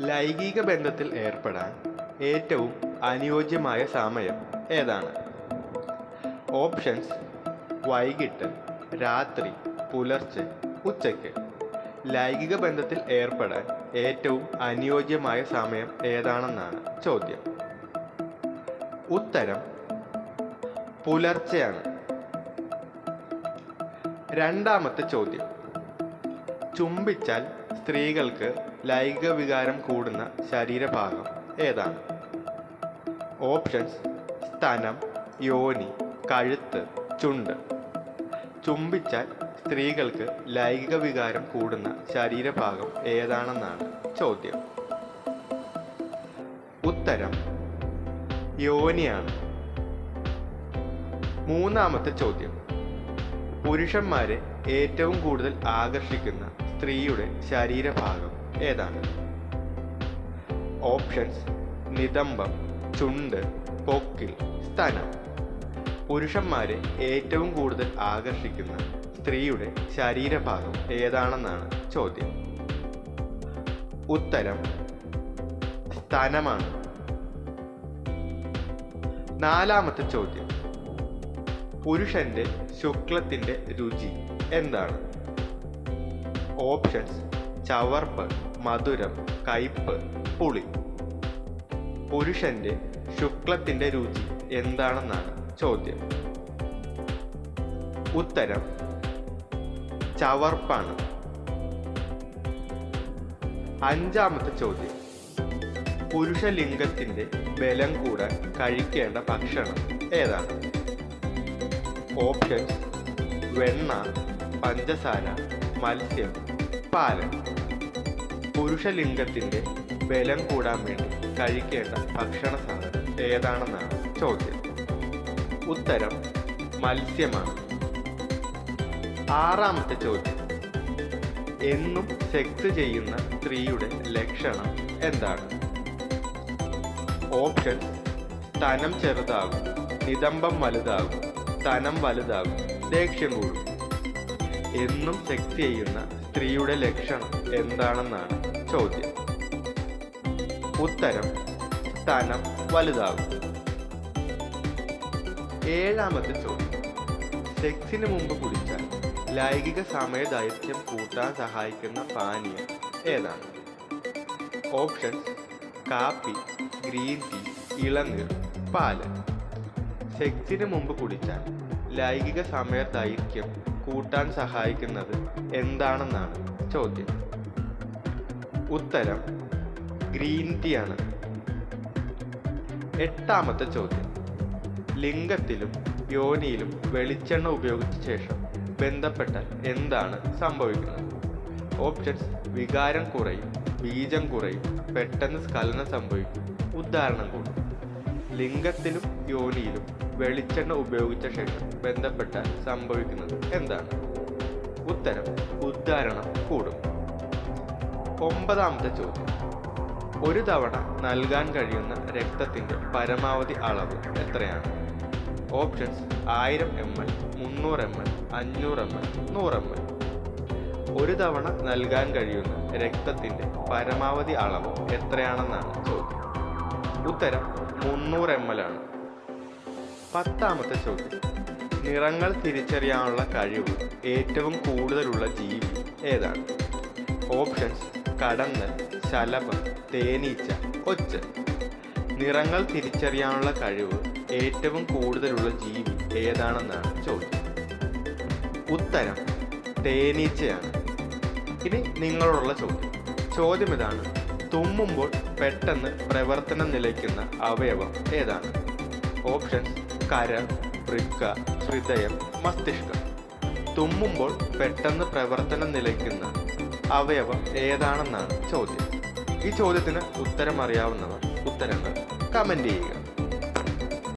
ലൈംഗിക ബന്ധത്തിൽ ഏർപ്പെടാൻ ഏറ്റവും അനുയോജ്യമായ സമയം ഏതാണ്? ഓപ്ഷൻസ് വൈകിട്ട് രാത്രി പുലർച്ചെ ഉച്ചയ്ക്ക്. ലൈംഗിക ബന്ധത്തിൽ ഏർപ്പെടാൻ ഏറ്റവും അനുയോജ്യമായ സമയം ഏതാണെന്നാണ് ചോദ്യം. ഉത്തരം പുലർച്ചെയാണ്. രണ്ടാമത്തെ ചോദ്യം. ചുംബിച്ചാൽ സ്ത്രീകൾക്ക് ലൈംഗിക വികാരം കൂടുന്ന ശരീരഭാഗം ഏതാണ്? ഓപ്ഷൻസ് സ്തനം യോനി കഴുത്ത് ചുണ്ട്. ചുംബിച്ചാൽ സ്ത്രീകൾക്ക് ലൈംഗിക വികാരം കൂടുന്ന ശരീരഭാഗം ഏതാണെന്നാണ് ചോദ്യം. ഉത്തരം യോനിയാണ്. മൂന്നാമത്തെ ചോദ്യം പുരുഷന്മാരെ ഏറ്റവും കൂടുതൽ ആകർഷിക്കുന്ന സ്ത്രീയുടെ ശരീരഭാഗം ഏതാണ്? ഓപ്ഷൻസ്. നിതംബം ചുണ്ട് പൊക്കിൽ സ്തനം. പുരുഷന്മാരെ ഏറ്റവും കൂടുതൽ ആകർഷിക്കുന്ന സ്ത്രീയുടെ ശരീരഭാഗം ഏതാണെന്നാണ് ചോദ്യം. ഉത്തരം സ്ഥാനമാണ് നാലാമത്തെ ചോദ്യം. പുരുഷന്റെ ശുക്ലത്തിന്റെ രുചി എന്താണ്? ഓപ്ഷൻസ് ചവർപ്പ് മധുരം കയ്പ് പുളി. പുരുഷന്റെ ശുക്ലത്തിന്റെ രുചി എന്താണെന്നാണ് ചോദ്യം. ഉത്തരം ചവർപ്പാണ്. അഞ്ചാമത്തെ ചോദ്യം. പുരുഷലിംഗത്തിന്റെ ബലം കൂടാൻ കഴിക്കേണ്ട ഭക്ഷണം ഏതാണ്? ഓപ്ഷൻസ് വെണ്ണ പഞ്ചസാര മത്സ്യം പാൽ പുരുഷലിംഗത്തിന്റെ ബലം കൂടാൻ വേണ്ടി കഴിക്കേണ്ട ഭക്ഷണ സാധനം ഏതാണെന്നാണ് ചോദ്യം. ഉത്തരം മത്സ്യമാണ്. ആറാമത്തെ ചോദ്യം. എന്നും സെക്സ് ചെയ്യുന്ന സ്ത്രീയുടെ ലക്ഷണം എന്താണ്? ഓപ്ഷൻ സ്തനം ചെറുതാകും നിതംബം വലുതാകും സ്തനം വലുതാകും ദേഷ്യം കൂടും. എന്നും സെക്സ് ചെയ്യുന്ന സ്ത്രീയുടെ ലക്ഷണം എന്താണെന്നാണ് ചോദ്യം. ഉത്തരം സ്തനം വലുതാകും. ഏഴാമത്തെ ചോദ്യം. സെക്സിന് മുമ്പ് കുടിച്ചാൽ ലൈംഗിക സമയദൈർഘ്യം കൂട്ടാൻ സഹായിക്കുന്ന പാനീയം ഏതാണ്? ഓപ്ഷൻസ് കാപ്പി ഗ്രീൻ ടീ ഇളനീർ പാൽ. സെക്സിന് മുമ്പ് കുടിച്ചാൽ ലൈംഗിക സമയ ദൈർഘ്യം കൂട്ടാൻ സഹായിക്കുന്നത് എന്താണെന്നാണ് ചോദ്യം. ഉത്തരം ഗ്രീൻ ടീ ആണ്. എട്ടാമത്തെ ചോദ്യം ലിംഗത്തിലും യോനിയിലും വെളിച്ചെണ്ണ ഉപയോഗിച്ച ശേഷം ബന്ധപ്പെട്ടാൽ എന്താണ് സംഭവിക്കുന്നത്? ഓപ്ഷൻസ് വികാരം കുറയും ബീജം കുറയും പെട്ടെന്ന് സ്ഖലനം സംഭവിക്കും. ഉദാഹരണം കൂടും ലിംഗത്തിലും യോനിയിലും വെളിച്ചെണ്ണ ഉപയോഗിച്ച ശേഷം ബന്ധപ്പെട്ടാൽ സംഭവിക്കുന്നത് എന്താണ്? ഉത്തരം ഉദ്ധാരണം കൂടും. ഒമ്പതാമത്തെ ചോദ്യം. ഒരു തവണ നൽകാൻ കഴിയുന്ന രക്തത്തിന്റെ പരമാവധി അളവ് എത്രയാണ്? ഓപ്ഷൻസ് ആയിരം എം എൽ മുന്നൂറ് എം എൽ അഞ്ഞൂറ് എം എൽ നൂറ് എം എൽ. ഒരു തവണ നൽകാൻ കഴിയുന്ന രക്തത്തിന്റെ പരമാവധി അളവ് എത്രയാണെന്നാണ് ചോദ്യം. ഉത്തരം മുന്നൂറ് എം എൽ ആണ്. പത്താമത്തെ ചോദ്യം. നിറങ്ങൾ തിരിച്ചറിയാനുള്ള കഴിവ് ഏറ്റവും കൂടുതലുള്ള ജീവി ഏതാണ്? ഓപ്ഷൻസ് കടന്നൽ ശലഭം തേനീച്ച ഒച്ച. നിറങ്ങൾ തിരിച്ചറിയാനുള്ള കഴിവ് ഏറ്റവും കൂടുതലുള്ള ജീവി ഏതാണെന്നാണ് ചോദ്യം. ഉത്തരം തേനീച്ചയാണ്. ഇനി നിങ്ങളോടുള്ള ചോദ്യം. ചോദ്യം ഇതാണ്. തുമ്മുമ്പോൾ പെട്ടെന്ന് പ്രവർത്തനം നിലയ്ക്കുന്ന അവയവം ഏതാണ്? ഓപ്ഷൻസ് കരൾ വൃക്ക ഹൃദയം മസ്തിഷ്കം തുമ്മുമ്പോൾ പെട്ടെന്ന് പ്രവർത്തനം നിലയ്ക്കുന്ന അവയവം ഏതാണെന്നാണ് ചോദ്യം. ഈ ചോദ്യത്തിന് ഉത്തരം അറിയാവുന്നവർ ഉത്തരങ്ങൾ കമന്റ് ചെയ്യുക.